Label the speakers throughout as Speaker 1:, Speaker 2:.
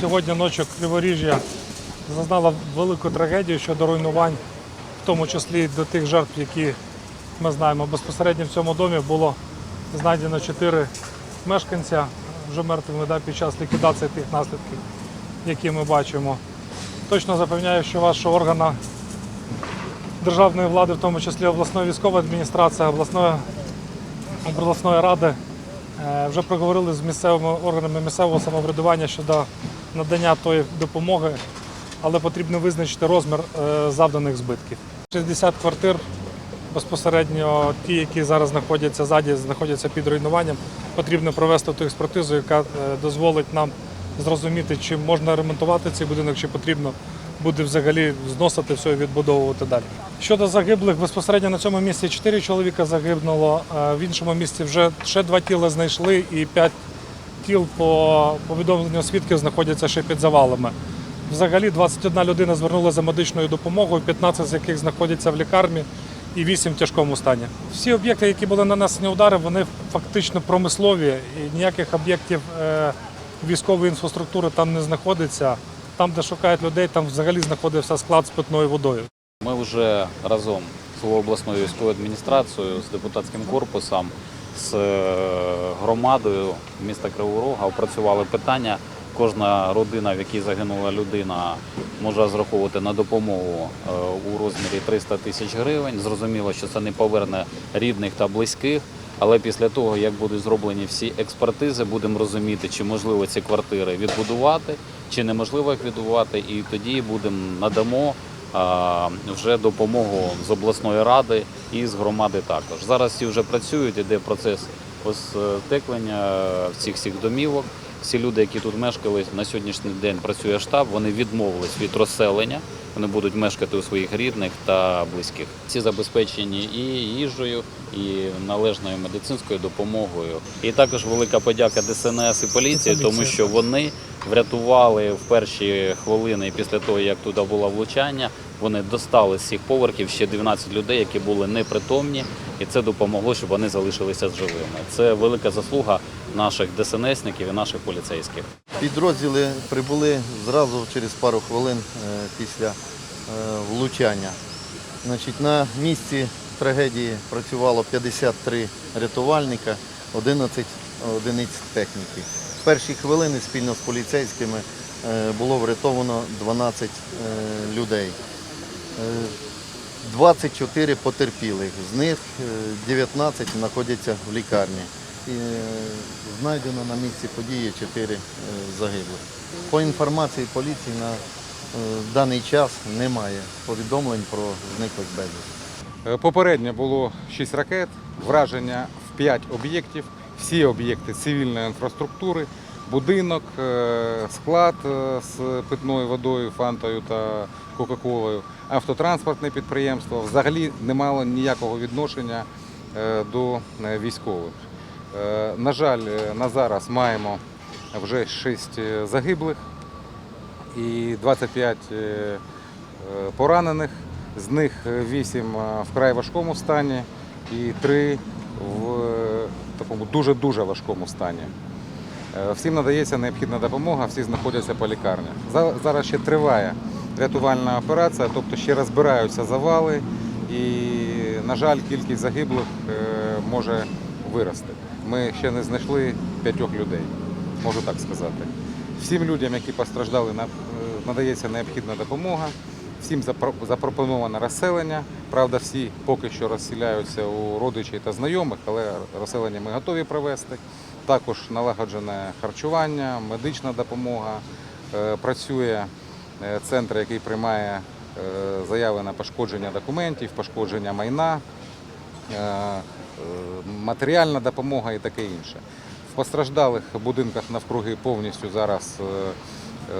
Speaker 1: сьогодні ночі Криворіжжя зазнала велику трагедію щодо руйнувань, в тому числі до тих жертв, які ми знаємо. Безпосередньо в цьому домі було знайдено чотири мешканця вже мертвими да, під час ліквідації тих наслідків, які ми бачимо. Точно запевняю, що ваша органа державної влади, в тому числі обласної військової адміністрації, обласної, обласної ради, вже проговорили з місцевими органами місцевого самоврядування щодо надання тої допомоги, але потрібно визначити розмір е, завданих збитків. 60 квартир безпосередньо ті, які зараз знаходяться ззаді, знаходяться під руйнуванням, потрібно провести ту експертизу, яка е, дозволить нам зрозуміти, чи можна ремонтувати цей будинок, чи потрібно буде взагалі зносити все і відбудовувати далі. Щодо загиблих, безпосередньо на цьому місці 4 чоловіка загинуло, е, в іншому місці вже ще два тіла знайшли і 5 тіл по повідомленню свідків знаходяться ще під завалами. Взагалі 21 людина звернулася за медичною допомогою, 15 з яких знаходяться в лікарні і 8 в тяжкому стані. Всі об'єкти, які були нанесені удари, вони фактично промислові і ніяких об'єктів е, військової інфраструктури там не знаходиться. Там, де шукають людей, там взагалі знаходився склад з питною водою.
Speaker 2: Ми вже разом з обласною військовою адміністрацією, з депутатським корпусом, з е, громадою міста Кривого Рога опрацювали питання. Кожна родина, в якій загинула людина, може розраховувати на допомогу е, у розмірі 300 тисяч гривень. Зрозуміло, що це не поверне рідних та близьких. Але після того, як будуть зроблені всі експертизи, будемо розуміти, чи можливо ці квартири відбудувати, чи неможливо їх відбудувати, і тоді будемо надамо вже допомогу з обласної ради і з громади також. Зараз всі вже працюють, іде процес остеклення цих всіх домівок. Всі люди, які тут мешкали, на сьогоднішній день працює штаб, вони відмовились від розселення. Вони будуть мешкати у своїх рідних та близьких. Ці забезпечені і їжею, і належною медицинською допомогою. І також велика подяка ДСНС і поліції, тому що вони врятували в перші хвилини після того, як туди було влучання. Вони достали з цих поверхів ще 12 людей, які були непритомні, і це допомогло, щоб вони залишилися живими. Це велика заслуга наших ДСНСників і наших поліцейських.
Speaker 3: Підрозділи прибули зразу через пару хвилин е, після е, влучання. Значить, на місці трагедії працювало 53 рятувальника, 11 одиниць техніки. В перші хвилини спільно з поліцейськими е, було врятовано 12 е, людей. Е, 24 потерпілих, з них е, 19 знаходяться в лікарні. І е, знайдено на місці події 4 е, загиблих. По інформації поліції на е, даний час немає повідомлень про зниклих.
Speaker 4: Е, Попередньо було 6 ракет, враження в 5 об'єктів, всі об'єкти цивільної інфраструктури, будинок, е, склад е, з питною водою, фантою та Кока-Колою, автотранспортне підприємство взагалі не мало ніякого відношення е, до військових. На жаль, на зараз маємо вже 6 загиблих і 25 е, е, поранених. З них 8 вкрай важкому стані і 3 в такому дуже-дуже важкому стані. Е, Всім надається необхідна допомога, всі знаходяться по лікарнях. Зараз ще триває рятувальна операція, тобто ще розбираються завали і, на жаль, кількість загиблих е, може вирости. Ми ще не знайшли п'ятьох людей, можу так сказати. Всім людям, які постраждали, е, надається необхідна допомога. Всім запро- запропоновано розселення. Правда, всі поки що розселяються у родичів та знайомих, але розселення ми готові провести. Також налагоджене харчування, медична допомога. Е, Працює е, центр, який приймає е, заяви на пошкодження документів, пошкодження майна, матеріальна допомога і таке інше. В постраждалих будинках навкруги повністю зараз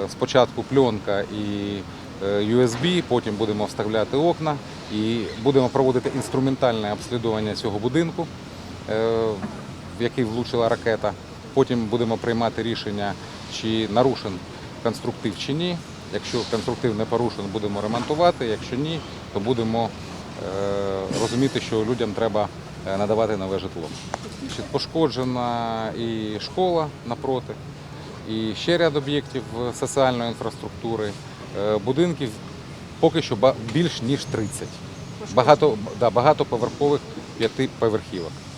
Speaker 4: спочатку пленка і USB, потім будемо вставляти окна і будемо проводити інструментальне обслідування цього будинку, е, в який влучила ракета. Потім будемо приймати рішення, чи нарушен конструктив чи ні. Якщо конструктив не порушен, будемо ремонтувати. Якщо ні, то будемо е, розуміти, що людям треба е, надавати нове житло. Пошкоджена і школа напроти, і ще ряд об'єктів е, соціальної інфраструктури, е, будинків поки що більш ніж 30. Багато, да, багатоповерхових п'ятиповерхівок.